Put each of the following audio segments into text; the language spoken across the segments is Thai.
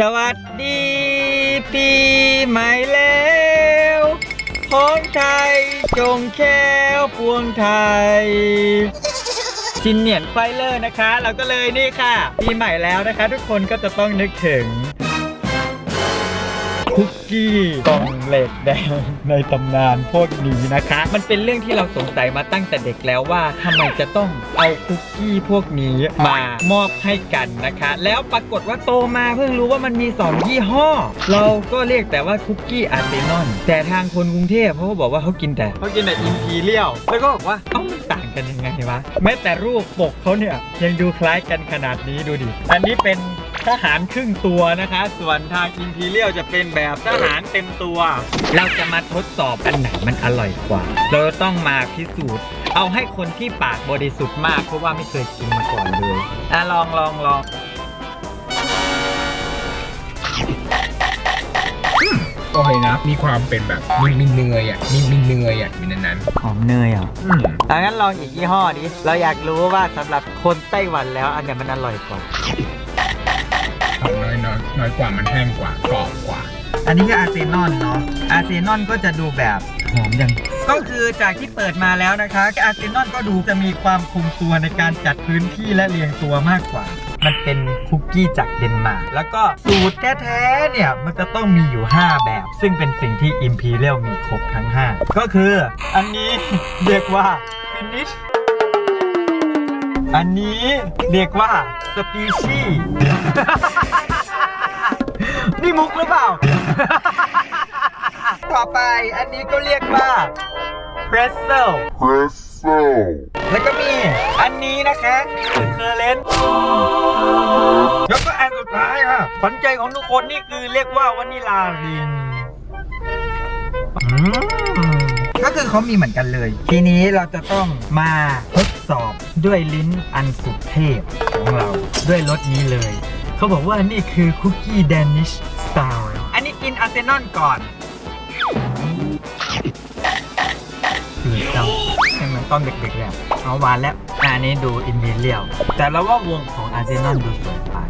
สวัสดีปีใหม่แล้วของไทยจงแค้วพวงไทยชินเนียนไฟเลอร์นะคะ เราก็เลยนี่ค่ะ ปีใหม่แล้วนะคะ ทุกคนก็จะต้องนึกถึง คุกกี้กล่องเหล็กแดงในตำนานพวกนี้นะคะ มันเป็นเรื่องที่เราสงสัยมาตั้งแต่เด็กแล้วว่าทำไมจะต้องเอาคุกกี้พวกนี้มามอบให้กันนะคะ แล้วปรากฏว่าโตมาเพิ่งรู้ว่ามันมีสองยี่ห้อ เราก็เรียกแต่ว่าคุกกี้อาร์เซนอลแต่ทางคนกรุงเทพเขาก็บอกว่าเขากินแต่เขากินแต่อิมพีเรียลแล้วก็บอกว่าเอ้ามันต่างกันยังไงวะแม้แต่รูปปกเขาเนี่ยยังดูคล้ายกันขนาดนี้ดูดิอันนี้เป็น ทหารครึ่งตัวนะคะ ส่วนทางอินทีเรียลจะเป็นแบบทหารเต็มตัว เราจะมาทดสอบอันไหนมันอร่อยกว่า เราต้องมาพิสูจน์ เอาให้คนที่ปากบริสุทธิ์มาก เพราะว่าไม่เคยกินมาก่อนเลยอะลองลองลองโอเคนะ มีความเป็นแบบมีมีเนยอะมีมีเนยอะมีในนั้นหอมเนยอะอืมอะงั้นลองอีกยี่ห้อดิเราอยากรู้ว่าสำหรับคนไต้หวันแล้วอันไหนมันอร่อยกว่า ของน้อยน้อยน้อยกว่ามันแห้งกว่ากรอบกว่า อันนี้คืออาร์เซนอลเนาะ อาร์เซนอลก็จะดูแบบ หอมยัง ก็คือจากที่เปิดมาแล้วนะคะ อาร์เซนอลก็ดูจะมีความคงตัวในการจัดพื้นที่และเรียงตัวมากกว่า มันเป็นคุกกี้จากเดนมาร์ก แล้วก็สูตรแท้ๆเนี่ย มันจะต้องมีอยู่ 5 แบบ ซึ่งเป็นสิ่งที่ Imperial มีครบทั้ง 5 ก็คืออันนี้เรียกว่า finish อันนี้เรียกว่า species นี่มุกหรือเปล่า ต่อไปอันนี้ก็เรียกว่า pretzel Pretzel. แล้วก็มีอันนี้นะคะคือเคอร์เลนแล้วก็อันสุดท้ายค่ะขวัญใจของทุกคนนี่คือเรียกว่าวานิลารินอืมก็คือเขามีเหมือนกันเลย ทีนี้เราจะต้องมาทดส อบด้วยลิ้นอันสุดเทพของเราด้วยรสนี้เลย เขาบอกว่านี่คือคุกกี้แดนิชสไตล์อันนี้กินอาร์เซนอลก่อนคือเจ้าให้มันต้นเด็กๆแล้วเอาหวานแล้วอันนี้ดูอินเดียเลียวแต่เราว่าวงของอาร์เซนอลดูสวยกว่า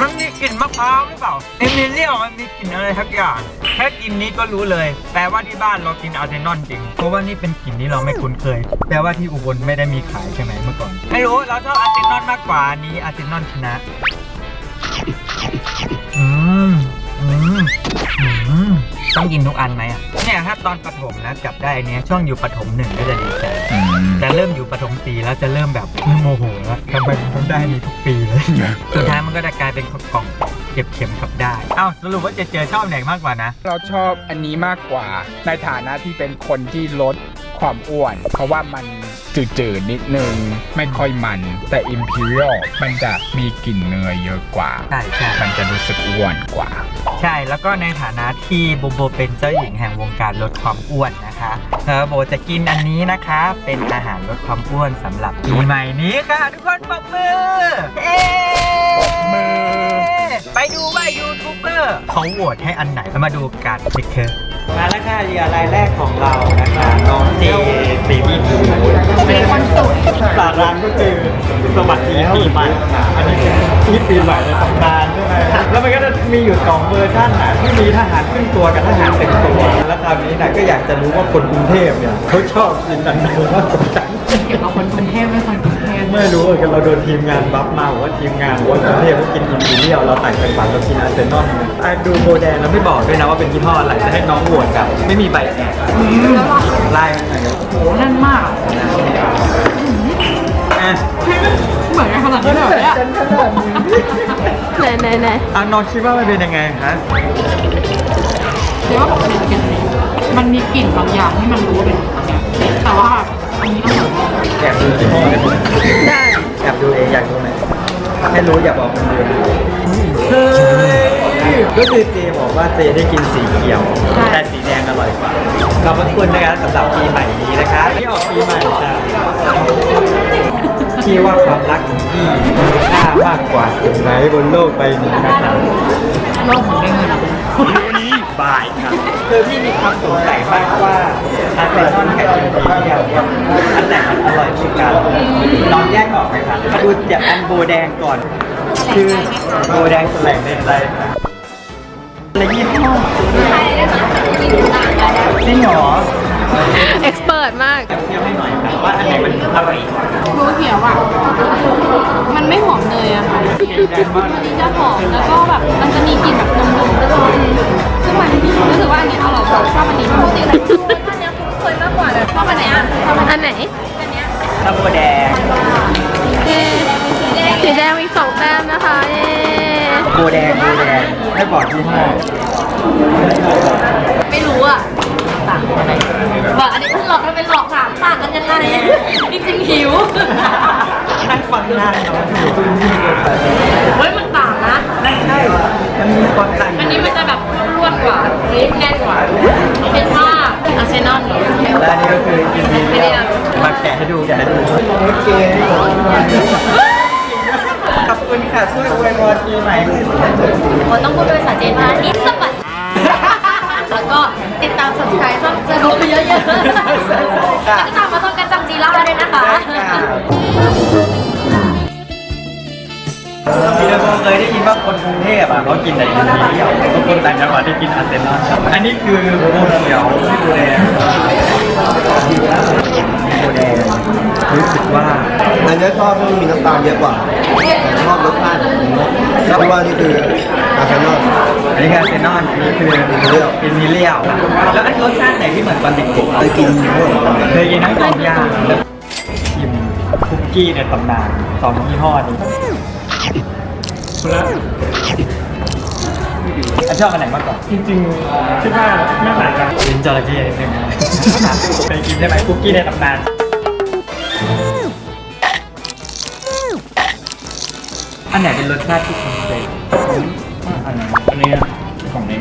มันมีกลิ่นมะพร้าวหรือเปล่าอินเดียเลียมันมีกลิ่นอะไรทักอย่าง แค่กินนี้ก็รู้เลย แปลว่าที่บ้านเรากินอาร์เซนอลจริง เพราะว่านี่เป็นกลิ่นที่เราไม่คุ้นเคย แปลว่าที่อุบลไม่ได้มีขายใช่ไหมเมื่อก่อน ไม่รู้ เราชอบอาร์เซนอลมากกว่านนี้อาร์เซนอลชนะ ต้องกินทุกอันไหมอะเนี่ยถ้าตอนประถมนะจับได้อันเนี้ยช่วงอยู่ประถมหนึ่งก็จะดีใจอืม แต่เริ่มอยู่ประถมสี่แล้วจะเริ่มแบบโมโหแล้วทำไมมันต้องได้มีทุกปีเลยสุดท้ายมันก็จะกลายเป็นกล่องเก็บเข็มขับได้เอ้าสรุปว่าเจเจชอบไหนมากกว่านะ เราชอบอันนี้มากกว่า ในฐานะที่เป็นคนที่ลดความอ้วน เพราะว่ามัน จืดๆ นิดนึง ไม่ค่อยมัน แต่ Imperial มันจะมีกลิ่นเนยเยอะกว่า ใช่ใช่มันจะรู้สึกอ้วนกว่า ใช่แล้วก็ในฐานะที่โบโบเป็นเจ้าหญิงแห่งวงการลดความอ้วนนะคะเออโบจะกินอันนี้นะคะ เป็นอาหารลดความอ้วนสำหรับปีใหม่นี้ค่ะ ทุกคนปรบมือเอ๊ปรบมือ ไปดูว่ายูทูบเบอร์เขาโหวตให้อันไหนมาดูกันเช็คเคอร์ มาแล้วค่ะเหยื่อรายแรกของเรานะคะน้องเจซีบีพีเป็นคนสวยสาร้านก็คือสวัสดีปีใหม่อันนี้คือที่ปีใหม่ในตำนานใช่ไหมแล้วมันก็จะมีอยู่สองเวอร์ชันนะที่มีทหารขึ้นตัวกับทหารเต็มตัวแล้วคราวนี้นะก็อยากจะรู้ว่าคนกรุงเทพเนี่ยเขาชอบกินอันไหนมากกว่ากันเกี่ยวกับคนกรุงเทพไม่คนกรุง ไม่รู้เหมือนกันเราโดนทีมงานบัฟมาบอกว่าทีมงานบอกว่ากรุงเทพเขากินอินทีเรียลเราต่างจังหวัดเรากินอาร์เซนอลอะดูโบแดงแล้วไม่บอกด้วยนะว่าเป็นยี่ห้ออะไรจะให้น้องโหวตกันไม่มีใบแอบไล่มาหน่อยครับโหแน่นมากอะเหมือนกันขนาดนี้เลยเหรอเนี่ยไหนไหนไหนอะน้องคิดว่ามันเป็นยังไงฮะเดี๋ยวว่าปกติเป็นมันมีกลิ่นบางอย่างที่มันรู้ว่าเป็นอันเนี้ยแต่ว่า แอบดูที่ห้อได้ไหมได้แอบดูเองอยากดูไหมให้รู้อย่าบอกคนอื่นเฮ้ยก็คือเจบอกว่าเจได้กินสีเขียว แต่สีแดงอร่อยกว่าขอบพระคุณนะครับสำหรับปีใหม่นี้นะคะที่ออกปีใหม่จ้ะ พี่ว่าความรักของพี่มีค่ามากกว่าสิ่งไหนบนโลกใบนี้นะครับโลกของได้เงินอะนี้บายครับคือพี่มีความสงสัยมากว่าอาร์เซนอลกับอินเดียเนี่ยอันไหนมันอร่อยกว่ากันลองแยกออกไหมครับมาดูจากอันโบแดงก่อน คือโบแดงแสลงในใจอะไรยี่ห้อจริงเหรอ เอ็กซ์เพรสมาก เทียบให้หน่อยครับว่าอันไหนมันอร่อยดูเขียวอะ มันไม่หอมเนยอะค่ะแดงมากอันนี้จะหอมแล้วก็แบบมันจะมีกลิ่นแบบนมๆแล้วก็ซึ่งมันรู้สึกว่าอันนี้อร่อยกว่าชอบอันนี้มากจริงๆอันนี้คุ้นเคยมากกว่าแต่ชอบอันไหนอะชอบอันไหนอันไหนถ้าโบแดงเย้สีแดงมีสองแต้มนะคะเย้โบแดงโบแดงไม่บอกยี่ห้อ ไม่รู้อะต่างกันไหนบอกอันนี้คือหลอกมันเป็นหลอกถามต่างกันยังไงจริงๆหิวนั่งฟังหน้าน้องอยู่เฮ้ยมันต่างนะนั่นใช่มันมีความต่างอันนี้มันจะแบบร่วนกว่าอันนี้แน่นกว่าเป็นว่าอาร์เซนอลและอันนี้ก็คือกินดีเดียวมาแกะให้ดูแกะให้ดูโอเคขอบคุณค่ะช่วยอวยพรปีใหม่ผมต้องพูดด้วยภาษาจีนว่านิสบัต แล้วก็ติดตาม subscribe ช่องจะดูเยอะๆแล้วก็ตามมาต้องกันจังจีล่าด้วยนะคะพี่เดโบเคยได้ยินว่าคนกรุงเทพอะเขากินแต่อินเดียวคนต่างจังหวัดที่กินอาเซนอลอันนี้คือโบเขียวที่โบแดงโบแดงรู้สึกว่าอันนี้ชอบที่มีน้ำตาลเยอะกว่าชอบรสชาติของนกเพราะว่านี่คือ อาร์เซนอลอันนี้คืออาร์เซนอลอันนี้คืออินเลียวอินเลียวแล้วอันรสชาติไหนที่เหมือนตอนเด็กเคยกินพวกๆเคยกินทั้งสองอย่างแล้วชิมคุกกี้ในตำนานสองยี่ห้อนี้อันชอบอันไหนมากกว่า จริงๆคิดว่าไม่ต่างกันลิ้นจระเข้นิดนึงเคยกินได้ไหมคุกกี้ในตำนานอันไหนเป็นรสชาติที่คุณเคยอั นนี้อันนี้ของนี้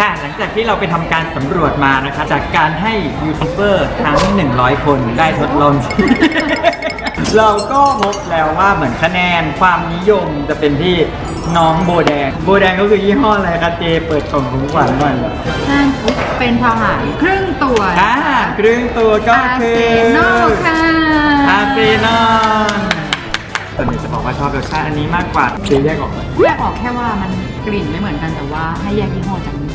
ค่ะหลังจากที่เราไปทำการสำรวจมานะคะ จากการให้ยูทูบเบอร์ทั้ง 100 คนได้ทดลอง เราก็พบแล้วว่าเหมือนคะแนนความนิยมจะเป็นที่น้องโบแดง โบแดงก็คือยี่ห้ออะไรคะเจเปิดกล่องของขวัญหน่อยนั่นเป็นทหารครึ่งตัวอ่าครึ่งตัวก็คือโนค่ะ อาร์เซนอล แต่หนูจะบอกว่าชอบรสชาติอันนี้มากกว่าเจแยกออกไหมแยกออกแค่ว่ามันกลิ่นไม่เหมือนกันแต่ว่าให้แยกยี่ห้อจากนี้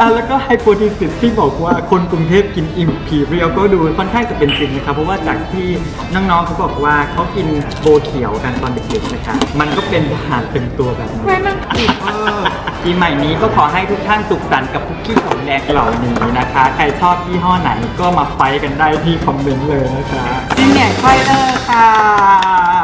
อะแล้วก็ไฮโปทีซิสที่บอกว่าคนกรุงเทพกินอิมพีเรียลก็ดูค่อนข้างจะเป็นจริงนะครับ เพราะว่าจากที่น้องๆเขาบอกว่าเขากินโบเขียวกันตอนเด็กๆนะครับมันก็เป็นอาหารเป็นตัวแบบนี้ไม่มันกลิ่นเออปีใหม่นี้ก็ขอให้ทุกท่านสุขสันต์กับคุกกี้ของแดงเหล่านี้นะคะ ใครชอบยี่ห้อไหนก็มาไฟท์กันได้ที่คอมเมนต์เลยนะคะจิ้งใหญ่ไฟเลอร์ค่ะ